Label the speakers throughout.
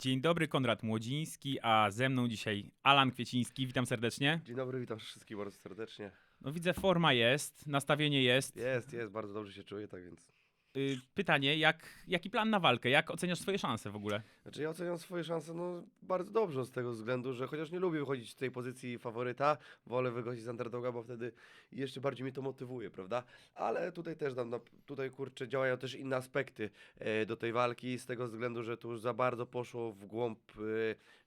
Speaker 1: Dzień dobry, Konrad Młodziński, a ze mną dzisiaj Alan Kwieciński. Witam serdecznie.
Speaker 2: Dzień dobry, witam wszystkich bardzo serdecznie.
Speaker 1: No widzę, forma jest, nastawienie jest.
Speaker 2: Jest, jest, bardzo dobrze się czuję, tak więc.
Speaker 1: Y, Pytanie, jak, jaki plan na walkę? Jak oceniasz swoje szanse w ogóle?
Speaker 2: Znaczy ja oceniam swoje szanse no, bardzo dobrze z tego względu, że chociaż nie lubię wychodzić z tej pozycji faworyta, wolę wychodzić z underdoga, bo wtedy jeszcze bardziej mnie to motywuje, prawda? Ale tutaj też dam, na- tutaj kurczę działają też inne aspekty e, do tej walki z tego względu, że tu już za bardzo poszło w głąb e,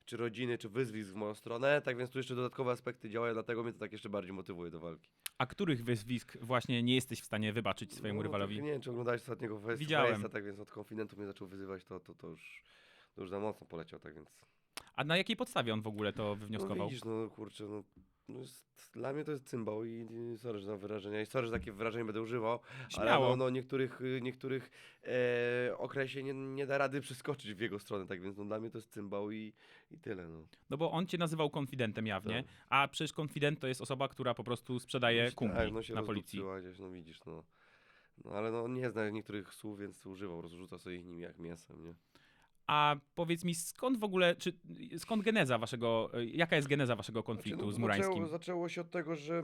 Speaker 2: czy rodziny, czy wyzwisk w moją stronę, tak więc tu jeszcze dodatkowe aspekty działają, dlatego mnie to tak jeszcze bardziej motywuje do walki.
Speaker 1: A których wyzwisk właśnie nie jesteś w stanie wybaczyć swojemu
Speaker 2: No,
Speaker 1: rywalowi?
Speaker 2: tak, Nie wiem, czy oglądałeś ostatniego face
Speaker 1: Widziałem.
Speaker 2: face'a, tak więc od konfidentów mnie zaczął wyzywać, to, to, to, już, to już za mocno poleciał, tak więc...
Speaker 1: A na jakiej podstawie on w ogóle to wywnioskował?
Speaker 2: No widzisz, no kurczę, no, dla mnie to jest cymbał i, sorry że za wyrażenia, i sorry, że takie wyrażenie będę używał, ale
Speaker 1: Śmiało.
Speaker 2: no, no niektórych, niektórych e, okresie nie, nie da rady przeskoczyć w jego stronę, tak więc no, dla mnie to jest cymbał i, i tyle, no.
Speaker 1: No bo on cię nazywał konfidentem jawnie,
Speaker 2: Tak.
Speaker 1: a przecież konfident to jest osoba, która po prostu sprzedaje
Speaker 2: No,
Speaker 1: kumpli
Speaker 2: tak, no się
Speaker 1: na policji.
Speaker 2: gdzieś, no widzisz, no. No ale no on nie zna niektórych słów, więc używał, rozrzuca sobie ich nim jak mięsem, nie?
Speaker 1: A powiedz mi, skąd w ogóle, czy skąd geneza waszego, y, jaka jest geneza waszego konfliktu
Speaker 2: Znaczy, no,
Speaker 1: z Murańskim?
Speaker 2: Zaczęło, zaczęło się od tego, że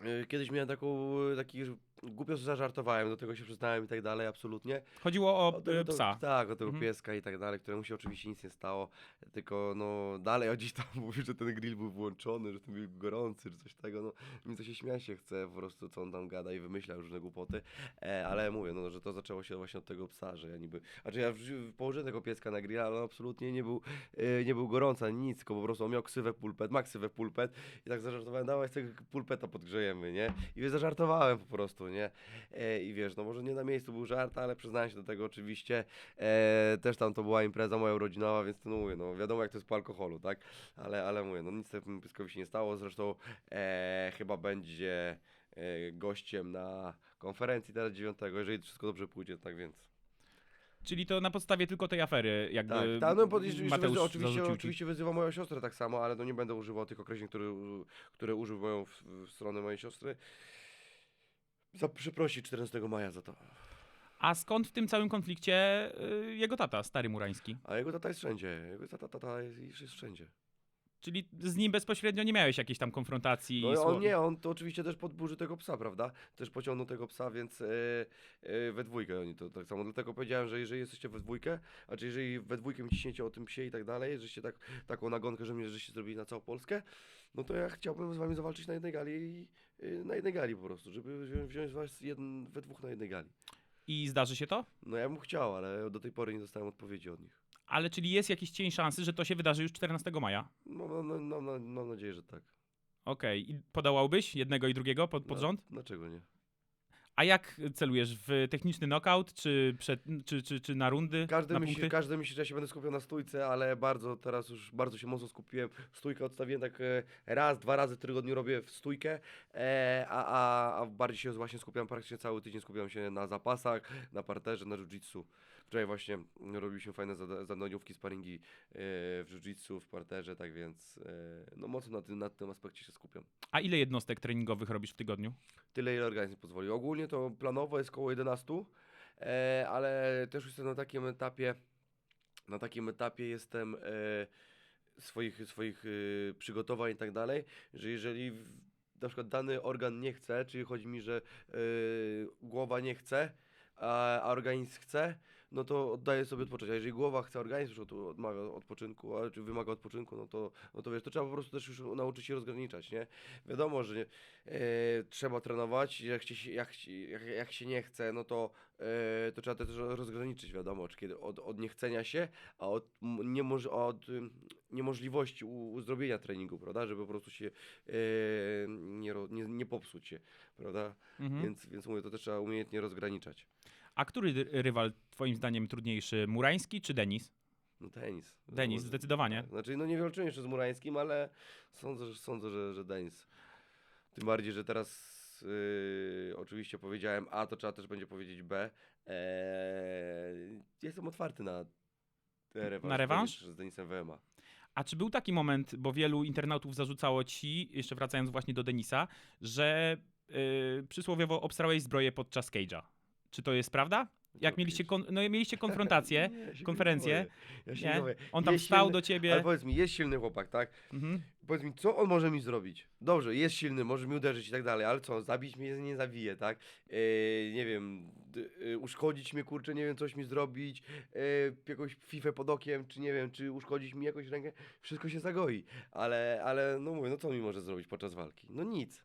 Speaker 2: e, kiedyś miałem taką, e, taki, głupio zażartowałem, do tego się przyznałem i tak dalej, absolutnie.
Speaker 1: Chodziło o
Speaker 2: tego-
Speaker 1: y,
Speaker 2: to-
Speaker 1: psa.
Speaker 2: Tak, o tego
Speaker 1: Mhm.
Speaker 2: pieska i tak dalej, któremu się oczywiście nic nie stało, tylko no dalej o dziś tam mówił, że ten grill był włączony, że ten był gorący, czy coś tego, no mi to się śmiać się chce po prostu, co on tam gada i wymyśla różne głupoty, e, ale mówię, no, że to zaczęło się właśnie od tego psa, że ja niby, znaczy ja wrzu- położyłem tego pieska na grill, ale on absolutnie nie był, e, nie był gorący ani nic, tylko po prostu on miał ksywę pulpet, ma ksywę pulpet i tak zażartowałem, dawaj z tego pulpeta podgrzejemy, nie, i zażartowałem po prostu, nie, e, i wiesz, no może nie na miejscu był żart, ale przyznałem się do tego oczywiście, e, też tam to była impreza moja urodzinowa, więc to no mówię, no wiadomo jak to jest po alkoholu, tak, ale, ale mówię, no nic temu pieskowi się nie stało, zresztą e, chyba będzie e, gościem na konferencji teraz 9, jeżeli wszystko dobrze pójdzie, tak więc.
Speaker 1: Czyli to na podstawie tylko tej afery, jakby
Speaker 2: Tak, tak no pod, jeszcze,
Speaker 1: Mateusz
Speaker 2: wyzy- oczywiście, oczywiście wyzywa moją siostrę tak samo, ale no nie będę używał tych określeń, które, które użył moją w, w stronę mojej siostry. Za, przeprosi 14 maja za to.
Speaker 1: A skąd w tym całym konflikcie y, jego tata, stary Murański?
Speaker 2: A jego tata jest wszędzie, jego tata, tata jest, jest wszędzie.
Speaker 1: Czyli z nim bezpośrednio nie miałeś jakiejś tam konfrontacji?
Speaker 2: No on nie, on to oczywiście też podburzy tego psa, prawda? Też pociągnął tego psa, więc e, e, we dwójkę oni to tak samo. Dlatego powiedziałem, że jeżeli jesteście we dwójkę, a czy jeżeli we dwójkę ciśniecie o tym psie i tak dalej, żeście tak, taką nagonkę, że mnie żeście zrobili na całą Polskę, no to ja chciałbym z wami zawalczyć na jednej gali i na jednej gali po prostu, żeby wziąć, wziąć was jeden, we dwóch na jednej gali.
Speaker 1: I zdarzy się to?
Speaker 2: No ja bym chciał, ale do tej pory nie dostałem odpowiedzi od nich.
Speaker 1: Ale czyli jest jakiś cień szansy, że to się wydarzy już 14 maja?
Speaker 2: No, no, no, no, no mam nadzieję, że tak.
Speaker 1: Okej. I podołałbyś jednego i drugiego pod, pod
Speaker 2: No,
Speaker 1: rząd?
Speaker 2: Dlaczego nie?
Speaker 1: A jak celujesz? W techniczny knockout, czy, przed, czy, czy, czy na rundy?
Speaker 2: Każdy
Speaker 1: na
Speaker 2: myśli,
Speaker 1: punkty?
Speaker 2: każdy myśli, że ja się będę skupiał na stójce, ale bardzo teraz już bardzo się mocno skupiłem. Stójkę odstawiłem tak e, raz, dwa razy w tygodniu robię w stójkę, e, a, a, a bardziej się właśnie skupiam praktycznie cały tydzień skupiam się na zapasach, na parterze, na jiu-jitsu. Wczoraj właśnie robiliśmy fajne zada- zadaniówki, sparingi e, w jiu-jitsu, w parterze, tak więc e, no mocno na tym, na tym aspekcie się skupiam.
Speaker 1: A ile jednostek treningowych robisz w tygodniu?
Speaker 2: Tyle, ile organizm pozwoli. Ogólnie to planowo jest około 11, e, ale też jestem na takim etapie, na takim etapie jestem swoich, swoich przygotowań i tak dalej, że jeżeli na przykład dany organ nie chce, czyli chodzi mi, że głowa nie chce, a organizm chce, no to oddaję sobie odpocząć. A jeżeli głowa chce, organizm już od, odmawia odpoczynku, a czy wymaga odpoczynku, no to, no to wiesz, to trzeba po prostu też już nauczyć się rozgraniczać, nie? Wiadomo, że e, trzeba trenować, jak, się, jak, jak, jak się nie chce, no to, e, to trzeba też rozgraniczyć, wiadomo, czy kiedy od, od niechcenia się, a od, niemoż, od niemożliwości u, u zrobienia treningu, prawda, żeby po prostu się e, nie, nie, nie popsuć się, prawda,
Speaker 1: Mhm.
Speaker 2: więc, więc mówię, to też trzeba umiejętnie rozgraniczać.
Speaker 1: A który ry- rywal twoim zdaniem trudniejszy? Murański czy Denis?
Speaker 2: No.
Speaker 1: Denis,
Speaker 2: Może-
Speaker 1: zdecydowanie.
Speaker 2: tak. Znaczy, no nie walczyłem jeszcze z Murańskim, ale sądzę, że, sądzę, że, że Denis. Tym bardziej, że teraz yy, oczywiście powiedziałem A, to trzeba też będzie powiedzieć B. Eee, jestem otwarty na rewanż,
Speaker 1: Na rewanż?
Speaker 2: Z, Denis, Denisem WMA.
Speaker 1: A czy był taki moment, bo wielu internautów zarzucało ci, jeszcze wracając właśnie do Denisa, że yy, przysłowiowo obstrałeś zbroję podczas Cage'a? Czy to jest prawda? Jak mieliście, kon, no, mieliście konfrontację,
Speaker 2: Nie, ja
Speaker 1: konferencję,
Speaker 2: nie. Ja nie
Speaker 1: on tam
Speaker 2: Jest
Speaker 1: wstał
Speaker 2: silny-
Speaker 1: do
Speaker 2: Ale
Speaker 1: ciebie.
Speaker 2: powiedz mi, jest silny chłopak, tak?
Speaker 1: Mhm.
Speaker 2: Powiedz mi, co on może mi zrobić? Dobrze, jest silny, może mi uderzyć i tak dalej, ale co, zabić mnie nie zabije, tak? Yy, nie wiem, yy, uszkodzić mnie, kurczę, nie wiem, coś mi zrobić, yy, jakąś fifę pod okiem, czy nie wiem, czy uszkodzić mi jakąś rękę, wszystko się zagoi, ale, ale no mówię, no co mi może zrobić podczas walki? No nic,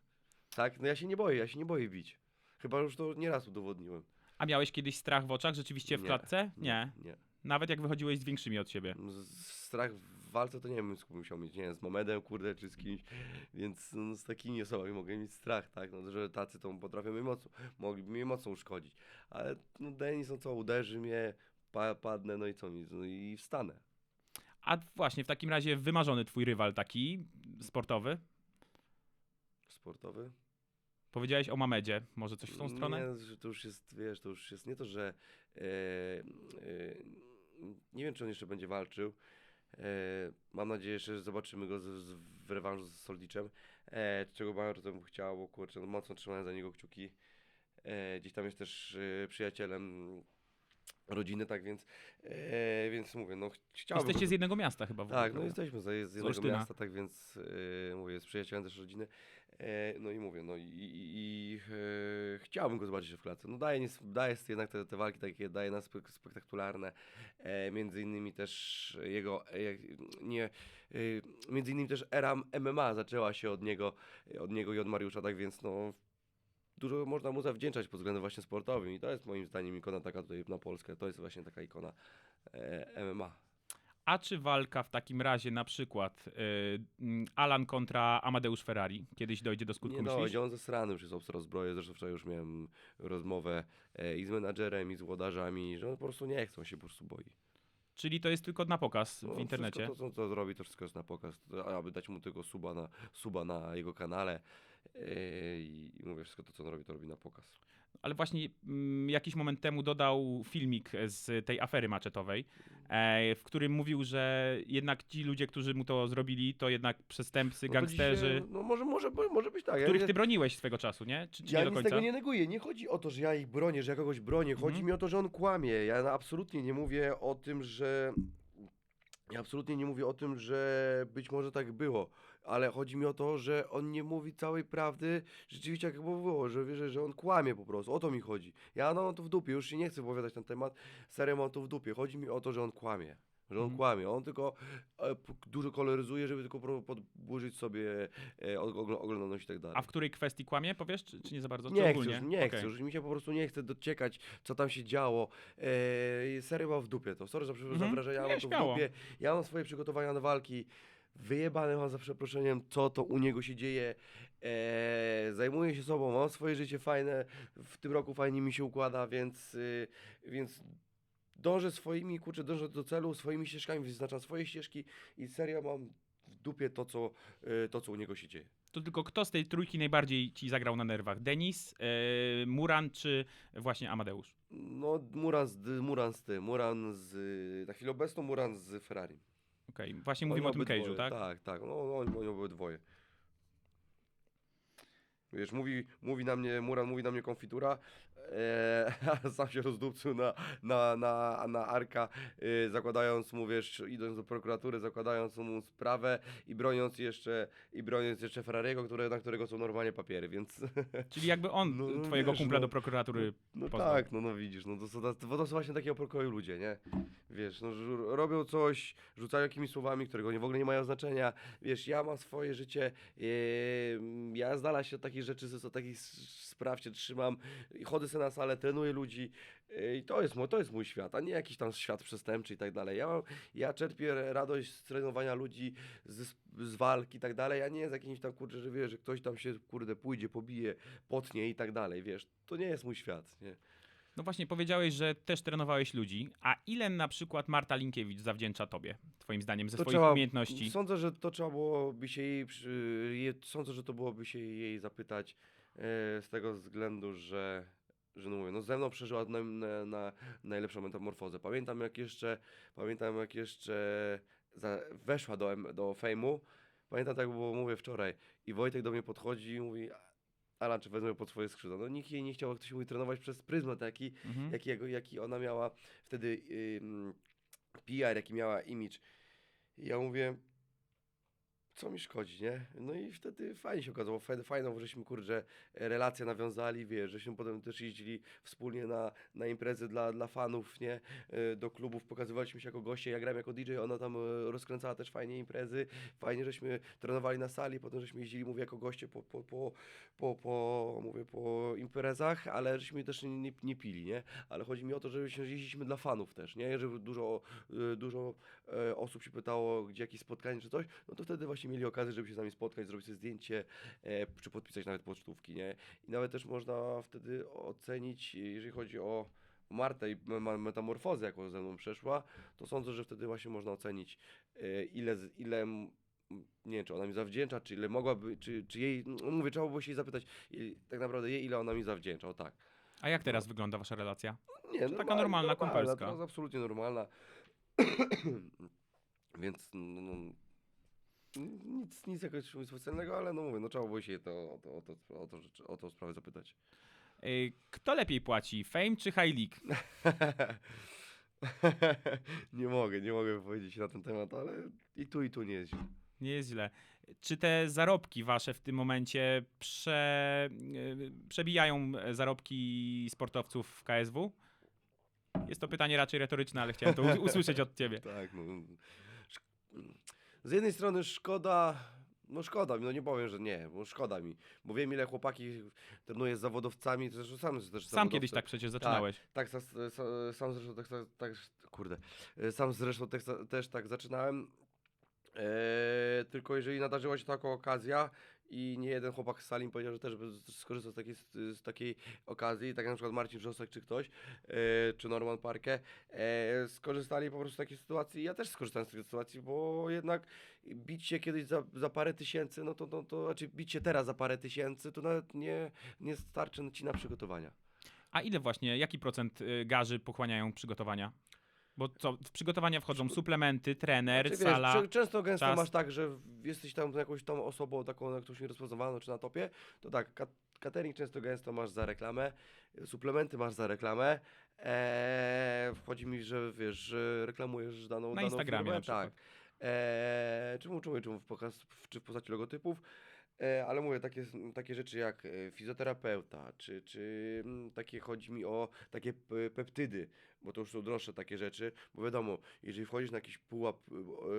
Speaker 2: tak? No ja się nie boję, ja się nie boję bić. Chyba już to nieraz udowodniłem.
Speaker 1: A miałeś kiedyś strach w oczach rzeczywiście w
Speaker 2: Nie,
Speaker 1: klatce? Nie.
Speaker 2: Nie.
Speaker 1: Nawet jak wychodziłeś z większymi od siebie.
Speaker 2: Z- Strach w walce to nie wiem, z musiał mieć, nie wiem, z Momedem, kurde, czy z kimś, więc no, z takimi osobami mogę mieć strach, tak, no, że tacy to potrafią mnie mocno, mogliby mnie mocno uszkodzić, ale no Denis, no co, uderzy mnie, pa, padnę, no i co mi, no i wstanę.
Speaker 1: A właśnie, w takim razie wymarzony twój rywal taki, sportowy?
Speaker 2: Sportowy?
Speaker 1: Powiedziałeś o Mamedzie, może coś w tą stronę?
Speaker 2: Nie, że to już jest, wiesz, to już jest nie to, że e, e, nie wiem, czy on jeszcze będzie walczył. E, mam nadzieję, że zobaczymy go z, z, w rewanżu z Soldiczem, e, czego bardzo bym chciał, bo kurczę, no, mocno trzymałem za niego kciuki. E, gdzieś tam jest też e, przyjacielem rodziny, tak więc, e, więc mówię, no ch- chciałbym...
Speaker 1: Jesteście z jednego miasta chyba w ogóle,
Speaker 2: Tak, no jesteśmy z, z jednego
Speaker 1: Olsztyna.
Speaker 2: miasta, tak więc e, mówię, z przyjacielem też rodziny. E, no i mówię, no i, i, i e, chciałbym go zobaczyć w klatce. No daje, daje jednak te, te walki takie, daje nas spek- spektakularne. E, między innymi też jego, e, nie, e, między innymi też era MMA zaczęła się od niego, od niego i od Mariusza, tak więc no dużo można mu zawdzięczać pod względem właśnie sportowym i to jest moim zdaniem ikona taka tutaj na Polskę, to jest właśnie taka ikona e, MMA.
Speaker 1: A czy walka w takim razie na przykład y, mm, Alan kontra Amadeusz Ferrari kiedyś dojdzie do skutku,
Speaker 2: Nie
Speaker 1: myślisz?
Speaker 2: dojdzie, on zesrany już jest obstro zbroję, zresztą wczoraj już miałem rozmowę e, i z menadżerem, i z włodarzami, że on po prostu nie chce, on się po prostu boi.
Speaker 1: Czyli to jest tylko na pokaz
Speaker 2: No,
Speaker 1: w internecie?
Speaker 2: Wszystko to, co to zrobi, to wszystko jest na pokaz, aby dać mu tego suba na, suba na jego kanale i, i mówię, wszystko to, co on robi, to robi na pokaz.
Speaker 1: Ale właśnie mm, jakiś moment temu dodał filmik z tej afery maczetowej, e, w którym mówił, że jednak ci ludzie, którzy mu to zrobili, to jednak przestępcy,
Speaker 2: No to
Speaker 1: gangsterzy,
Speaker 2: Dzisiaj, no może, może, może być tak.
Speaker 1: których ty broniłeś swego czasu, nie? Czy, czy
Speaker 2: ja
Speaker 1: nie do
Speaker 2: nic
Speaker 1: końca?
Speaker 2: tego nie neguję. Nie chodzi o to, że ja ich bronię, że ja kogoś bronię. Chodzi
Speaker 1: Mhm.
Speaker 2: mi o to, że on kłamie. Ja absolutnie nie mówię o tym, że. Ja absolutnie nie mówię o tym, że być może tak było, ale chodzi mi o to, że on nie mówi całej prawdy rzeczywiście jak było, że wierzę, że on kłamie po prostu. O to mi chodzi. Ja no, mam to w dupie, już się nie chcę wypowiadać na temat. Serio mam to w dupie. Chodzi mi o to, że on kłamie. Że on
Speaker 1: Mhm.
Speaker 2: kłamie. On tylko e, dużo koloryzuje, żeby tylko podburzyć sobie e, ogl- oglądalność i tak dalej.
Speaker 1: A w której kwestii kłamie, powiesz, czy, czy nie za bardzo?
Speaker 2: Nie chcę, już, nie
Speaker 1: Okej.
Speaker 2: chcę, już mi się po prostu nie chce dociekać, co tam się działo. Eee, serio mam w dupie to. Sorry za, prze- za
Speaker 1: Mhm.
Speaker 2: wrażenia,
Speaker 1: Nie,
Speaker 2: mam to w dupie. Ja mam swoje przygotowania na walki. Wyjebane mam za przeproszeniem, co to u niego się dzieje. Eee, zajmuję się sobą, mam swoje życie fajne. W tym roku fajnie mi się układa, więc, y, więc dążę swoimi, kurczę, dążę do celu, swoimi ścieżkami, wyznaczam swoje ścieżki i serio mam w dupie to, co, y, to, co u niego się dzieje.
Speaker 1: To tylko kto z tej trójki najbardziej ci zagrał na nerwach? Denis, e, Muran czy właśnie Amadeusz?
Speaker 2: No, Muran z, Muran z tym, Muran z, na chwilę obecną Muran z Ferrari.
Speaker 1: Okej, właśnie mówimy o tym cage'u, tak?
Speaker 2: Tak, tak, no oni, oni obydwoje. Wiesz, mówi, mówi na mnie, Muran mówi na mnie konfitura, e, sam się rozdupcył na, na, na, na Arka, e, zakładając mu, wiesz, idąc do prokuratury, zakładając mu sprawę i broniąc jeszcze, i broniąc jeszcze Ferrariego, które, na którego są normalnie papiery, więc...
Speaker 1: Czyli jakby on
Speaker 2: No, no
Speaker 1: twojego
Speaker 2: wiesz,
Speaker 1: kumpla
Speaker 2: no,
Speaker 1: do prokuratury
Speaker 2: No
Speaker 1: poznał.
Speaker 2: tak, no, no widzisz, no to, są tacy- to, to są właśnie takiego pokoju ludzie, nie? Wiesz, no robią coś, rzucają jakimiś słowami, które w ogóle nie mają znaczenia. Wiesz, ja mam swoje życie, yy, ja z dala się od takich rzeczy, od takich spraw się trzymam, i chodzę sobie na salę, trenuję ludzi yy, i to jest, mój, to jest mój świat, a nie jakiś tam świat przestępczy i tak dalej. Ja, mam, ja czerpię radość z trenowania ludzi, z, z walki i tak dalej, a nie z jakimś tam, kurczę, że wiesz, że ktoś tam się, kurde, pójdzie, pobije, potnie i tak dalej, wiesz. To nie jest mój świat, nie?
Speaker 1: No właśnie, powiedziałeś, że też trenowałeś ludzi, a ile na przykład Marta Linkiewicz zawdzięcza tobie, twoim zdaniem, ze
Speaker 2: To
Speaker 1: swoich
Speaker 2: trzeba-
Speaker 1: umiejętności?
Speaker 2: Sądzę, że to trzeba byłoby się jej, sądzę, że to byłoby się jej zapytać e, z tego względu, że, że no mówię, no ze mną przeżyła na, na, na najlepszą metamorfozę. Pamiętam jak jeszcze, pamiętam jak jeszcze za, weszła do, do fejmu, pamiętam tak było, mówię wczoraj i Wojtek do mnie podchodzi i mówi, Alan czy wezmę pod swoje skrzydła. No nikt jej nie chciał, jak to się mówi, trenować przez pryzmat taki,
Speaker 1: Mhm.
Speaker 2: jakiego, jaki ona miała wtedy ym, PR, jaki miała image. I ja mówię, co mi szkodzi, nie? No i wtedy fajnie się okazało, fajną, żeśmy, kurczę, relacje nawiązali, wiesz, żeśmy potem też jeździli wspólnie na, na imprezy dla, dla fanów, nie? E, Do klubów, pokazywaliśmy się jako goście, ja grałem jako DJ, ona tam e, rozkręcała też fajnie imprezy, fajnie, żeśmy trenowali na sali, potem żeśmy jeździli, mówię, jako goście po, po, po, po, po, mówię, po imprezach, ale żeśmy też nie, nie, nie pili, nie? Ale chodzi mi o to, że jeździliśmy dla fanów też, nie? Żeby dużo, e, dużo osób się pytało, gdzie jakieś spotkanie czy coś, no to wtedy właśnie mieli okazję, żeby się z nami spotkać, zrobić sobie zdjęcie, e, czy podpisać nawet pocztówki, nie? I nawet też można wtedy ocenić, jeżeli chodzi o Martę i metamorfozę, jaką ze mną przeszła, to sądzę, że wtedy właśnie można ocenić, e, ile, ile nie wiem, czy ona mi zawdzięcza, czy ile mogłaby, czy, czy jej, no mówię, trzeba było się jej zapytać, tak naprawdę jej, ile ona mi zawdzięcza, o tak.
Speaker 1: A jak teraz wygląda wasza relacja?
Speaker 2: Nie,
Speaker 1: Czy taka normalna, kumpelska?
Speaker 2: To jest absolutnie normalna. Więc no, no, nic, nic jakoś specjalnego, ale no mówię, no trzeba było się to, o, to, o, to, o, to, rzecz- o tą sprawę zapytać.
Speaker 1: Y, Kto lepiej płaci, Fame czy High League?
Speaker 2: nie mogę, nie mogę powiedzieć na ten temat, ale i tu, i tu nie jest źle.
Speaker 1: Nie jest źle. Czy te zarobki wasze w tym momencie prze, y, przebijają e, zarobki sportowców w KSW? Jest to pytanie raczej retoryczne, ale chciałem to u- usłyszeć od ciebie.
Speaker 2: Tak, no. szk- Z jednej strony szkoda, no szkoda mi, no nie powiem, że nie, bo szkoda mi, bo wiem ile chłopaki trenuje z zawodowcami, to zresztą sam też
Speaker 1: Sam
Speaker 2: zawodowcem.
Speaker 1: kiedyś tak przecież zaczynałeś.
Speaker 2: Tak, sa- sa- sam zresztą tak, tak, tak, kurde, sam zresztą też, też tak zaczynałem, e, tylko jeżeli nadarzyła się taka okazja i nie jeden chłopak z sali powiedział, że też by skorzystał z takiej, z takiej okazji, tak jak na przykład Marcin Wrzosek czy ktoś, e, czy Norman Parke, e, skorzystali po prostu z takiej sytuacji, ja też skorzystałem z takiej sytuacji, bo jednak bić się kiedyś za, za parę tysięcy, no to, to, to, znaczy bić się teraz za parę tysięcy, to nawet nie, nie starczy ci na przygotowania.
Speaker 1: A ile właśnie, jaki procent y, garzy pochłaniają przygotowania? Bo co, w przygotowania wchodzą suplementy, trener,
Speaker 2: Znaczy, wiesz,
Speaker 1: sala.
Speaker 2: czę- często gęsto
Speaker 1: czas.
Speaker 2: masz tak, że w- jesteś tam jakąś tam osobą taką, na którąś rozpoznawalną czy na topie, to tak, ka- catering często gęsto masz za reklamę, suplementy masz za reklamę, eee, wchodzi mi, że wiesz, że reklamujesz daną
Speaker 1: Na
Speaker 2: daną
Speaker 1: Instagramie
Speaker 2: firmę,
Speaker 1: na przykład.
Speaker 2: Tak. Eee, czemu, czemu, czemu w pokaz, w, czy w postaci logotypów, ale mówię, takie, takie rzeczy jak e, fizjoterapeuta, czy, czy takie chodzi mi o takie peptydy, bo to już są droższe takie rzeczy, bo wiadomo, jeżeli wchodzisz na jakiś pułap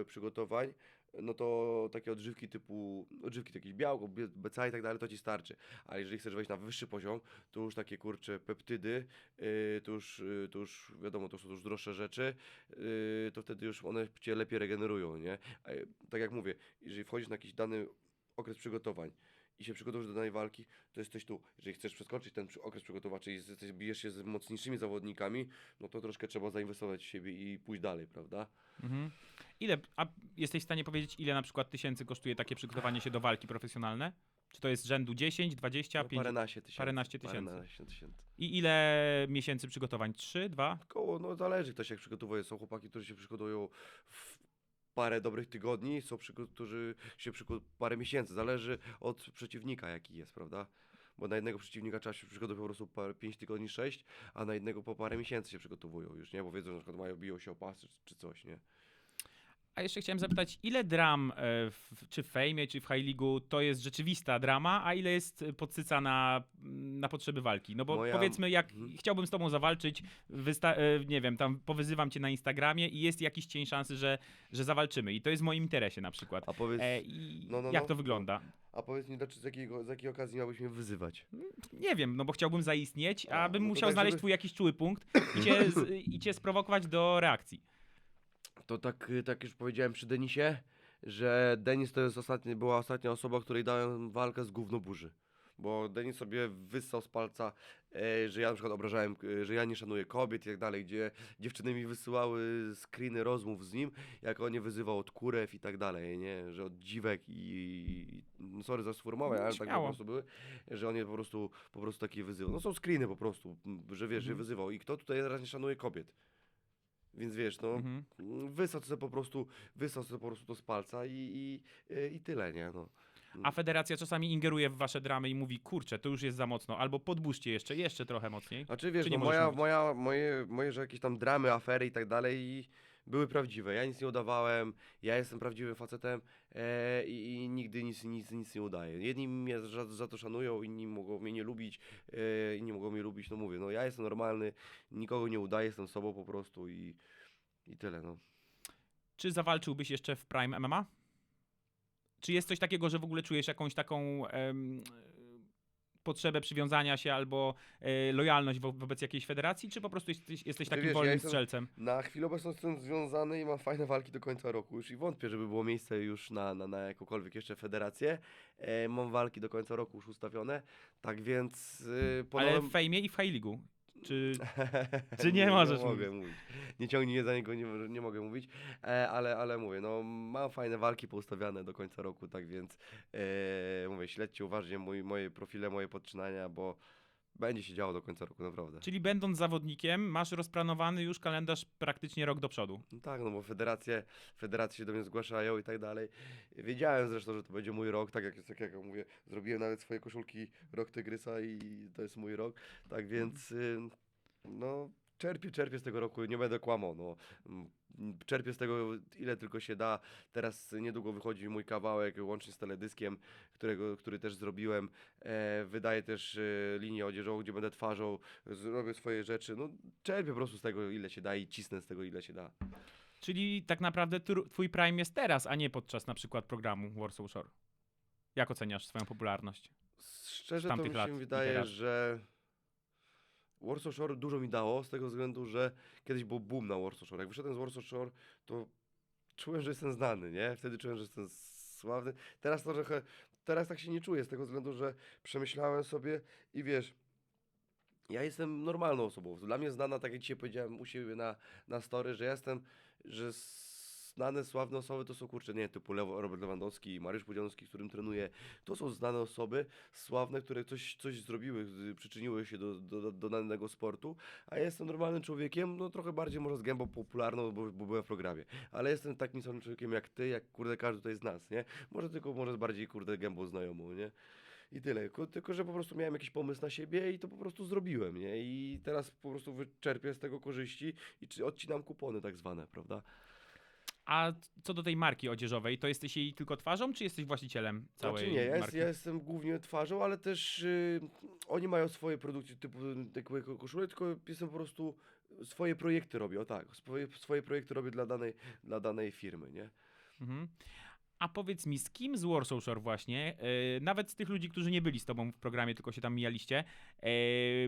Speaker 2: e, przygotowań, no to takie odżywki typu, odżywki jakieś białko, BCA i tak dalej, to ci starczy. Ale jeżeli chcesz wejść na wyższy poziom, to już takie kurcze peptydy, to, już, to już wiadomo, to są już droższe rzeczy, to wtedy już one cię lepiej regenerują, nie? Tak jak mówię, jeżeli wchodzisz na jakiś dany okres przygotowań i się przygotowujesz do danej walki, to jesteś tu. Jeżeli chcesz przeskoczyć ten okres przygotowawczy i jesteś, bijesz się z mocniejszymi zawodnikami, no to troszkę trzeba zainwestować w siebie i pójść dalej, prawda?
Speaker 1: Mhm. Ile, a jesteś w stanie powiedzieć, ile na przykład tysięcy kosztuje takie przygotowanie się do walki profesjonalne? Czy to jest rzędu 10, 20,
Speaker 2: No,
Speaker 1: 5
Speaker 2: paręnaście tysięcy.
Speaker 1: paręnaście tysięcy.
Speaker 2: Paręnaście tysięcy.
Speaker 1: i ile miesięcy przygotowań? 3, 2?
Speaker 2: Koło, no zależy kto się jak przygotowuje. Są chłopaki, którzy się przygotowują w parę dobrych tygodni, są przygo- którzy się przygotowują parę miesięcy. Zależy od przeciwnika jaki jest, prawda? Bo na jednego przeciwnika trzeba się przygotować po prostu parę, 5 tygodni, 6, a na jednego po parę miesięcy się przygotowują już, nie? Bo wiedzą, że na przykład mają, biją się o pasy czy coś, nie?
Speaker 1: A jeszcze chciałem zapytać, ile dram e, w, czy w Fejmie, czy w High League'u to jest rzeczywista drama, a ile jest e, podsycana mm, na potrzeby walki? No bo
Speaker 2: Moja-
Speaker 1: powiedzmy, jak
Speaker 2: Mhm.
Speaker 1: chciałbym z tobą zawalczyć, e, nie wiem, tam powyzywam cię na Instagramie i jest jakiś cień szansy, że, że zawalczymy i to jest w moim interesie na przykład.
Speaker 2: A powiedz,
Speaker 1: E,
Speaker 2: no, no,
Speaker 1: jak
Speaker 2: no.
Speaker 1: to wygląda?
Speaker 2: a powiedz mi, dlaczego- z, jakiego, z jakiej okazji miałbyś mnie wyzywać?
Speaker 1: Nie wiem, no bo chciałbym zaistnieć, a,
Speaker 2: A,
Speaker 1: bym
Speaker 2: no
Speaker 1: musiał
Speaker 2: tak,
Speaker 1: znaleźć
Speaker 2: żeby-
Speaker 1: twój jakiś czuły punkt i cię, i cię sprowokować do reakcji.
Speaker 2: To tak, y, tak już powiedziałem przy Denisie, że Denis to jest ostatni, była ostatnia osoba, której dałem walkę z gówno burzy. Bo Denis sobie wyssał z palca, e, że ja na przykład obrażałem, e, że ja nie szanuję kobiet i tak dalej, gdzie dziewczyny mi wysyłały screeny rozmów z nim, jak on nie wyzywał od kurew i tak dalej, nie? Że od dziwek i... i sorry za sformułowanie, ale tak po prostu były, że on je po prostu, po prostu takie wyzywał. No są screeny po prostu, że wiesz, że
Speaker 1: Mhm.
Speaker 2: wyzywał. I kto tutaj teraz nie szanuje kobiet? Więc wiesz, no,
Speaker 1: Mhm.
Speaker 2: wysadzę sobie po prostu, wysadzę sobie po prostu to z palca i, i, i tyle, nie, no.
Speaker 1: A federacja czasami ingeruje w wasze dramy i mówi, kurczę, to już jest za mocno, albo podbóżcie jeszcze, jeszcze trochę mocniej.
Speaker 2: Znaczy wiesz,
Speaker 1: Czy
Speaker 2: no, moja,
Speaker 1: mówić?
Speaker 2: moja, moje, moje, że jakieś tam dramy, afery i tak dalej i były prawdziwe. Ja nic nie udawałem, ja jestem prawdziwym facetem e, i, i nigdy nic, nic, nic nie udaję. Jedni mnie za, za to szanują, inni mogą mnie nie lubić, e, inni mogą mnie lubić, no mówię, no ja jestem normalny, nikogo nie udaję, jestem sobą po prostu i, i tyle, no.
Speaker 1: Czy zawalczyłbyś jeszcze w Prime MMA? Czy jest coś takiego, że w ogóle czujesz jakąś taką em, potrzebę przywiązania się albo e, lojalność wo wobec jakiejś federacji, czy po prostu jesteś, jesteś
Speaker 2: Ty
Speaker 1: takim
Speaker 2: wiesz, ja
Speaker 1: wolnym
Speaker 2: jestem-
Speaker 1: strzelcem?
Speaker 2: Na chwilę obecną jestem związany i mam fajne walki do końca roku już i wątpię, żeby było miejsce już na, na, na jakąkolwiek jeszcze federację. E, mam walki do końca roku już ustawione, tak więc e, po
Speaker 1: Ale
Speaker 2: nowym...
Speaker 1: w fejmie i w High. Czy, czy nie możesz
Speaker 2: Nie mogę
Speaker 1: mówić?
Speaker 2: mówić. Nie ciągnij mnie za niego, nie, nie mogę mówić, e, ale, ale mówię, no mam fajne walki poustawiane do końca roku, tak więc e, mówię, śledźcie uważnie mój, moje profile, moje podczynania, bo będzie się działo do końca roku, naprawdę.
Speaker 1: czyli będąc zawodnikiem, masz rozplanowany już kalendarz praktycznie rok do przodu.
Speaker 2: No tak, no bo federacje, federacje się do mnie zgłaszają i tak dalej. Wiedziałem zresztą, że to będzie mój rok, tak jak, tak jak ja mówię, zrobiłem nawet swoje koszulki Rok Tygrysa i to jest mój rok, tak więc y, no czerpię, czerpię z tego roku, nie będę kłamał, no. Czerpię z tego ile tylko się da. Teraz niedługo wychodzi mój kawałek łącznie z teledyskiem, którego, który też zrobiłem. E, wydaję też e, linię odzieżową, gdzie będę twarzą, zrobię swoje rzeczy. No czerpię po prostu z tego ile się da i cisnę z tego ile się da.
Speaker 1: Czyli tak naprawdę twój Prime jest teraz, a nie podczas na przykład programu Warsaw Shore. Jak oceniasz swoją popularność?
Speaker 2: Szczerze to mi
Speaker 1: lat
Speaker 2: się
Speaker 1: i
Speaker 2: wydaje, że Warsaw Shore dużo mi dało z tego względu, że kiedyś był boom na Warsaw Shore. Jak wyszedłem z Warsaw Shore, to czułem, że jestem znany, nie? Wtedy czułem, że jestem sławny. Teraz to trochę, teraz tak się nie czuję z tego względu, że przemyślałem sobie i wiesz, ja jestem normalną osobą. Dla mnie znana, tak jak dzisiaj powiedziałem u siebie na, na story, że jestem, że znane, sławne osoby to są kurczę, nie typu Lewo, Robert Lewandowski Mariusz Pudzianowski, z którym trenuję. To są znane osoby, sławne, które coś, coś zrobiły, przyczyniły się do, do, do- danego sportu, a ja jestem normalnym człowiekiem, no trochę bardziej może z gębą popularną, bo, bo byłem w programie. Ale jestem takim samym człowiekiem jak ty, jak kurde każdy tutaj z nas, nie? Może tylko, może z bardziej kurde gębą znajomą, nie? I tyle. Ko- Tylko, że po prostu miałem jakiś pomysł na siebie i to po prostu zrobiłem, nie? I teraz po prostu wyczerpię z tego korzyści i odcinam kupony tak zwane, prawda?
Speaker 1: A co do tej marki odzieżowej, to jesteś jej tylko twarzą, czy jesteś właścicielem całej
Speaker 2: Znaczy nie, jest,
Speaker 1: marki?
Speaker 2: ja jestem głównie twarzą, ale też y, oni mają swoje produkty typu takie koszule, tylko jestem po prostu swoje projekty robię, o tak, swoje, swoje projekty robię dla danej, dla danej firmy, nie?
Speaker 1: Mhm. A powiedz mi, z kim z Warsaw Shore właśnie, yy, nawet z tych ludzi, którzy nie byli z tobą w programie, tylko się tam mijaliście, yy,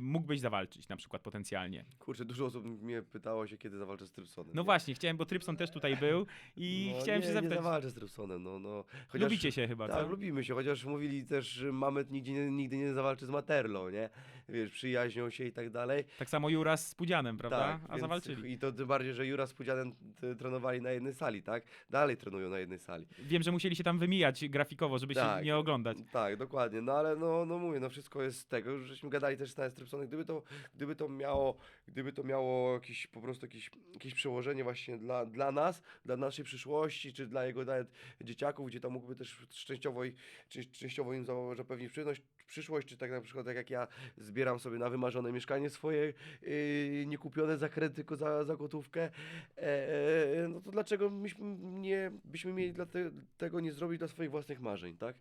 Speaker 1: mógłbyś zawalczyć na przykład potencjalnie?
Speaker 2: Kurczę, dużo osób mnie pytało się, kiedy zawalczę z Trypsonem.
Speaker 1: No
Speaker 2: nie?
Speaker 1: właśnie, chciałem, bo Trypson też tutaj był i
Speaker 2: no,
Speaker 1: chciałem
Speaker 2: nie,
Speaker 1: się
Speaker 2: Nie
Speaker 1: zapytać.
Speaker 2: zawalczę z Trypsonem, no, no.
Speaker 1: Lubicie się chyba,
Speaker 2: Tak,
Speaker 1: co?
Speaker 2: lubimy się, chociaż mówili też, że Mamet nigdy nie, nigdy nie zawalczy z Materlą, nie? Wiesz, przyjaźnią się i tak dalej.
Speaker 1: Tak samo Juras z Pudzianem, prawda?
Speaker 2: Tak,
Speaker 1: A
Speaker 2: więc-
Speaker 1: zawalczyli.
Speaker 2: I to tym bardziej, że Jura z Pudzianem trenowali na jednej sali, tak? Dalej trenują na jednej sali.
Speaker 1: Wiem, że musieli się tam wymijać grafikowo, żeby się
Speaker 2: Tak.
Speaker 1: nie oglądać.
Speaker 2: Tak, dokładnie. No ale no, no mówię, no wszystko jest z tego, już żeśmy gadali też z Trypsonem, gdyby to, gdyby to miało, gdyby to miało jakieś po prostu jakieś, jakieś przełożenie właśnie dla, dla nas, dla naszej przyszłości, czy dla jego nawet dzieciaków, gdzie to mógłby też częściowo, i- czy, częściowo im za- zapewnić przyszłość, przyszłość, czy tak na przykład tak jak ja zbieram sobie na wymarzone mieszkanie swoje yy, niekupione za kredyt, tylko za, za gotówkę, e, no to dlaczego myśmy nie, byśmy mieli dla te, tego nie zrobić dla swoich własnych marzeń, tak?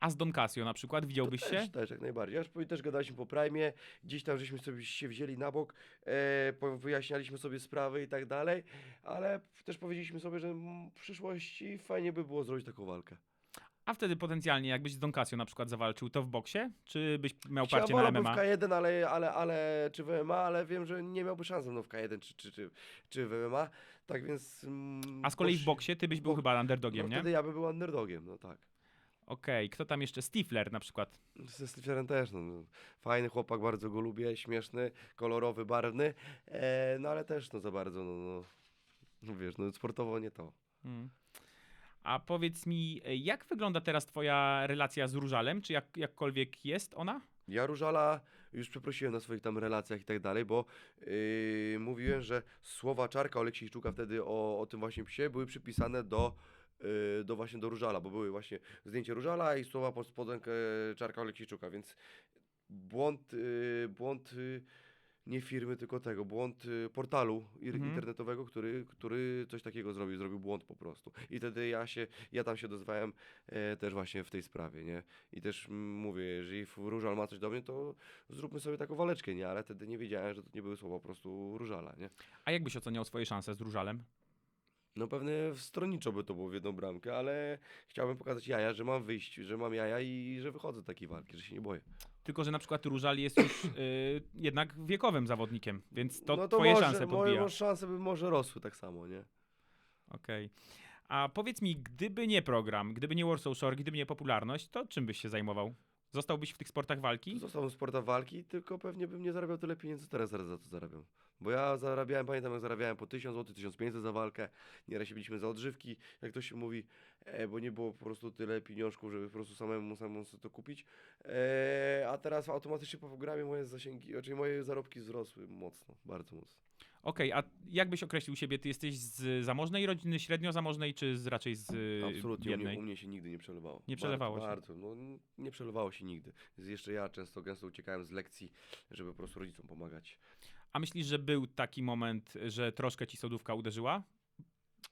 Speaker 1: A z Don Casio na przykład, widziałbyś
Speaker 2: to
Speaker 1: się?
Speaker 2: Też, też, jak najbardziej. Aż też gadaliśmy po Prime, gdzieś tam żeśmy sobie się wzięli na bok, e, wyjaśnialiśmy sobie sprawy i tak dalej, ale też powiedzieliśmy sobie, że w przyszłości fajnie by było zrobić taką walkę.
Speaker 1: A wtedy potencjalnie, jakbyś z Don Casio na przykład zawalczył, to w boksie? Czy byś miał parcie na MMA?
Speaker 2: w K1, ale, ale, ale czy w MMA, ale wiem, że nie miałby szans mną w K1 czy, czy, czy, czy w MMA, tak więc... Mm,
Speaker 1: A z kolei w boksie ty byś był chyba underdogiem,
Speaker 2: no,
Speaker 1: nie?
Speaker 2: wtedy ja bym był underdogiem, no tak.
Speaker 1: Okej, kto tam jeszcze? Stifler na przykład.
Speaker 2: Ze Stiflerem też, no, no. Fajny chłopak, bardzo go lubię, śmieszny, kolorowy, barwny, e, no ale też no za bardzo, no, no, no wiesz, no sportowo nie to.
Speaker 1: Mm. A powiedz mi, e, jak wygląda teraz twoja relacja z Różalem? Czy jak, jakkolwiek jest ona?
Speaker 2: Ja Różala już przeprosiłem na swoich tam relacjach i tak dalej, bo yy, mówiłem, że słowa Czarka Oleksiejczuka wtedy o, o tym właśnie psie były przypisane do, yy, do właśnie do Różala, bo były właśnie zdjęcie Różala i słowa pod spodem e, Czarka Oleksiejczuka, więc błąd, yy, błąd yy, nie firmy, tylko tego, błąd yy, portalu
Speaker 1: Mhm.
Speaker 2: internetowego, który, który coś takiego zrobił, zrobił błąd po prostu. I wtedy ja się, ja tam się odezwałem e, też właśnie w tej sprawie, nie? I też mówię, jeżeli Różal ma coś do mnie, to zróbmy sobie taką waleczkę, nie? Ale wtedy nie wiedziałem, że to nie były słowa po prostu Różala, nie?
Speaker 1: A jak byś oceniał swoje szanse z Różalem?
Speaker 2: No pewnie stronniczo by to było w jedną bramkę, ale chciałbym pokazać jaja, że mam wyjść, że mam jaja i że wychodzę z takiej walki, że się nie boję.
Speaker 1: Tylko, że na przykład Różal jest już y, jednak wiekowym zawodnikiem, więc to,
Speaker 2: no
Speaker 1: twoje
Speaker 2: może,
Speaker 1: szanse
Speaker 2: moje
Speaker 1: podbija.
Speaker 2: może szanse by może rosły tak samo, nie?
Speaker 1: Okej. A powiedz mi, gdyby nie program, gdyby nie Warsaw Shore, gdyby nie popularność, to czym byś się zajmował? Zostałbyś w tych sportach walki?
Speaker 2: Zostałem w sporta walki, tylko pewnie bym nie zarabiał tyle pieniędzy, co teraz za to zarabiam. Bo ja zarabiałem, pamiętam jak zarabiałem po 1000 zł, 1500 za walkę, nieraz się biliśmy za odżywki, jak to się mówi, e, bo nie było po prostu tyle pieniążków, żeby po prostu samemu, samemu sobie to kupić. E, a teraz automatycznie po programie moje zasięgi, znaczy moje zarobki wzrosły mocno, bardzo mocno.
Speaker 1: Okej, a jak byś określił siebie? Ty jesteś z zamożnej rodziny, średnio zamożnej, czy z, raczej z y,
Speaker 2: Absolutnie u mnie,
Speaker 1: biednej?
Speaker 2: u mnie się nigdy nie przelewało.
Speaker 1: Nie przelewało się.
Speaker 2: bardzo, no nie przelewało się nigdy. Jeszcze ja często, gęsto uciekałem z lekcji, żeby po prostu rodzicom pomagać.
Speaker 1: A myślisz, że był taki moment, że troszkę ci sodówka uderzyła?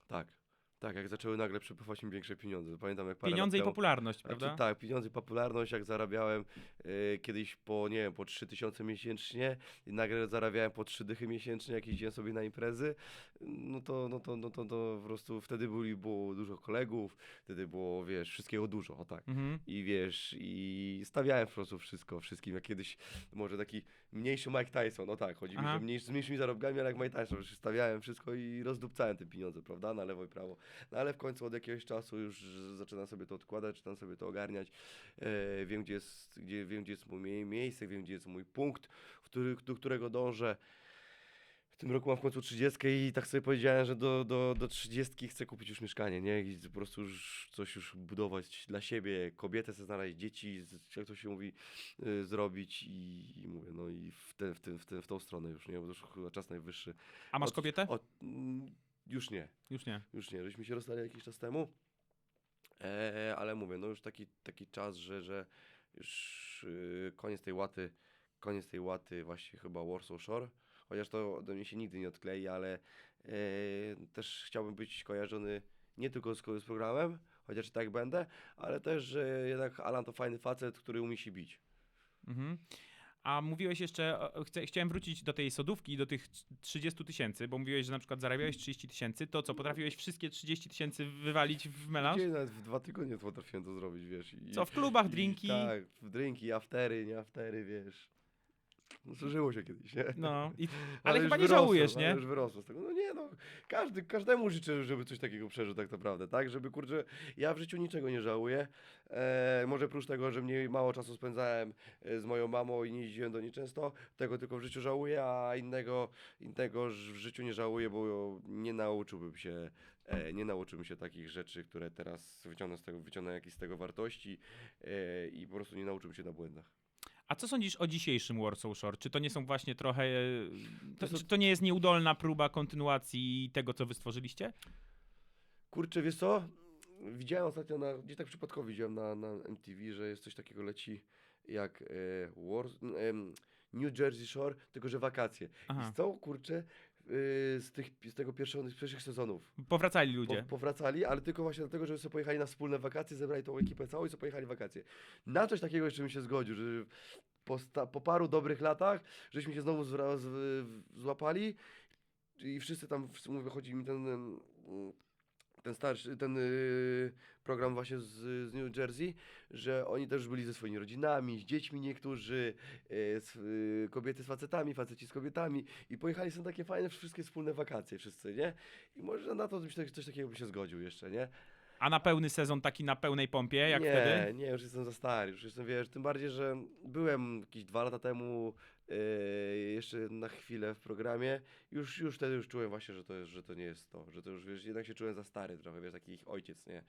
Speaker 2: Tak. Tak, jak zaczęły nagle przepływać mi większe pieniądze. Pamiętam jak
Speaker 1: Pieniądze i
Speaker 2: temu,
Speaker 1: popularność,
Speaker 2: Znaczy,
Speaker 1: prawda?
Speaker 2: tak, pieniądze i popularność, jak zarabiałem e, kiedyś po, nie wiem, po 3000 miesięcznie i nagle zarabiałem po 3 dychy miesięcznie, jak jeździłem sobie na imprezy, no to, no to, no to, to po prostu wtedy byli, było dużo kolegów, wtedy było, wiesz, wszystkiego dużo, o tak.
Speaker 1: Mhm.
Speaker 2: I wiesz, i stawiałem po prostu wszystko, wszystkim, jak kiedyś, może taki mniejszy Mike Tyson, no tak, chodzi mi, że mniejszy, z mniejszymi zarobkami, ale jak Mike Tyson, stawiałem wszystko i rozdupcałem te pieniądze, prawda, na lewo i prawo. No ale w końcu od jakiegoś czasu już zaczynam sobie to odkładać, zaczynam sobie to ogarniać, e, wiem, gdzie jest, gdzie, wiem, gdzie jest moje miejsce, wiem, gdzie jest mój punkt, który, do którego dążę. W tym roku mam w końcu 30 i tak sobie powiedziałem, że do, do, do 30 chcę kupić już mieszkanie, nie? I po prostu już coś już budować dla siebie, kobietę chcę znaleźć, dzieci, jak to się mówi, y, zrobić i, i mówię, no i w, te, w, te, w, te, w tą stronę już, nie? Bo to już chyba czas najwyższy.
Speaker 1: A masz
Speaker 2: Od-
Speaker 1: kobietę?
Speaker 2: O, mm, już nie,
Speaker 1: Już nie.
Speaker 2: już nie, żeśmy się rozstali jakiś czas temu, e, ale mówię, no już taki, taki czas, że, że już y, koniec tej łaty, koniec tej łaty właśnie chyba Warsaw Shore, chociaż to do mnie się nigdy nie odklei, ale e, też chciałbym być kojarzony nie tylko z, z programem, chociaż i tak będę, ale też, że jednak Alan to fajny facet, który umie się bić.
Speaker 1: Mhm. A mówiłeś jeszcze, o, chcę, chciałem wrócić do tej sodówki i do tych 30 tysięcy, bo mówiłeś, że na przykład zarabiałeś 30 tysięcy, to co, potrafiłeś wszystkie 30 tysięcy wywalić w melanż?
Speaker 2: Gdzie nawet w dwa tygodnie potrafiłem to zrobić, wiesz. I,
Speaker 1: Co, w klubach,
Speaker 2: i-
Speaker 1: drinki?
Speaker 2: Tak, w drinki, aftery, nie aftery, wiesz. No, Zużyło się kiedyś, nie?
Speaker 1: No, i, ale
Speaker 2: już
Speaker 1: chyba nie
Speaker 2: wyrosłem,
Speaker 1: żałujesz,
Speaker 2: ale
Speaker 1: nie?
Speaker 2: już wyrosłem z tego. No nie no, każdy, każdemu życzę, żeby coś takiego przeżył tak naprawdę, tak? Żeby, kurczę, ja w życiu niczego nie żałuję. E, może prócz tego, że mniej mało czasu spędzałem e, z moją mamą i nie jeździłem do niej często, tego tylko w życiu żałuję, a innego, innego w życiu nie żałuję, bo nie nauczyłbym się E, nie nauczyłbym się takich rzeczy, które teraz wyciągnę z tego, wyciągnę jakieś z tego wartości e, i po prostu nie nauczyłbym się na błędach.
Speaker 1: A co sądzisz o dzisiejszym Warsaw Shore? Czy to nie są właśnie trochę, e, to, czy to nie jest nieudolna próba kontynuacji tego, co wy stworzyliście?
Speaker 2: Kurczę, wiesz co? Widziałem ostatnio, na, gdzieś tak przypadkowo widziałem na, na MTV, że jest coś takiego leci jak e, War, em, New Jersey Shore, tylko że wakacje.
Speaker 1: Aha.
Speaker 2: I z tą, kurczę, e, z, tych, z tego pierwszego, z pierwszych sezonów
Speaker 1: Powracali
Speaker 2: po,
Speaker 1: ludzie.
Speaker 2: powracali, ale tylko właśnie dlatego, że sobie pojechali na wspólne wakacje, zebrali tą ekipę całą i sobie pojechali wakacje. Na coś takiego jeszcze bym się zgodził, że po, sta, po paru dobrych latach, żeśmy się znowu zwra, z, złapali i wszyscy tam, mówię, chodzi mi ten, em, ten starszy, ten y, program właśnie z, z New Jersey, że oni też byli ze swoimi rodzinami, z dziećmi niektórzy, y, z, y, kobiety z facetami, faceci z kobietami i pojechali są takie fajne wszystkie wspólne wakacje wszyscy, nie? I może na to coś, coś takiego bym się zgodził jeszcze, nie?
Speaker 1: A na pełny sezon taki na pełnej pompie, jak
Speaker 2: nie,
Speaker 1: wtedy?
Speaker 2: Nie, już jestem za stary, już jestem, wiesz, tym bardziej, że byłem jakieś dwa lata temu e, jeszcze na chwilę w programie. Już, już wtedy już czułem właśnie, że to, jest, że to nie jest to, że to już, wiesz, jednak się czułem za stary trochę, wiesz, taki ich ojciec, nie?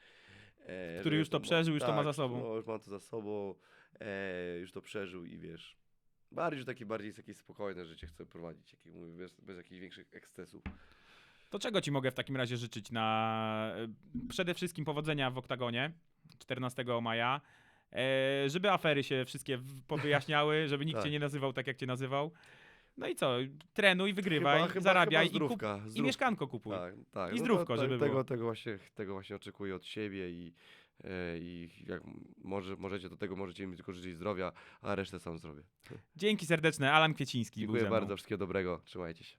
Speaker 2: E,
Speaker 1: Który już to przeżył, już to ma za
Speaker 2: tak,
Speaker 1: sobą.
Speaker 2: No, już ma to za sobą, e, już to przeżył i wiesz, bardziej, że taki bardziej jest jakieś spokojne życie chce prowadzić, jak mówię, bez, bez jakichś większych ekscesów.
Speaker 1: To czego ci mogę w takim razie życzyć na e, przede wszystkim powodzenia w oktagonie 14 maja, żeby afery się wszystkie powyjaśniały, żeby nikt cię
Speaker 2: Tak.
Speaker 1: nie nazywał tak, jak cię nazywał. No i co? Trenuj, wygrywaj,
Speaker 2: Chyba- chyba-
Speaker 1: zarabiaj
Speaker 2: chyba
Speaker 1: i, kup,
Speaker 2: zdrówka,
Speaker 1: i
Speaker 2: zdrówka.
Speaker 1: mieszkanko kupuj.
Speaker 2: Tak, tak.
Speaker 1: I
Speaker 2: no
Speaker 1: zdrówko,
Speaker 2: to,
Speaker 1: żeby
Speaker 2: tego,
Speaker 1: było.
Speaker 2: Tego właśnie, tego właśnie oczekuję od siebie i, e, i jak może, możecie, do tego możecie mi tylko życzyć zdrowia, a resztę sam zrobię.
Speaker 1: Dzięki serdeczne, Alan Kwieciński
Speaker 2: Dziękuję bardzo, wszystkiego dobrego, trzymajcie się.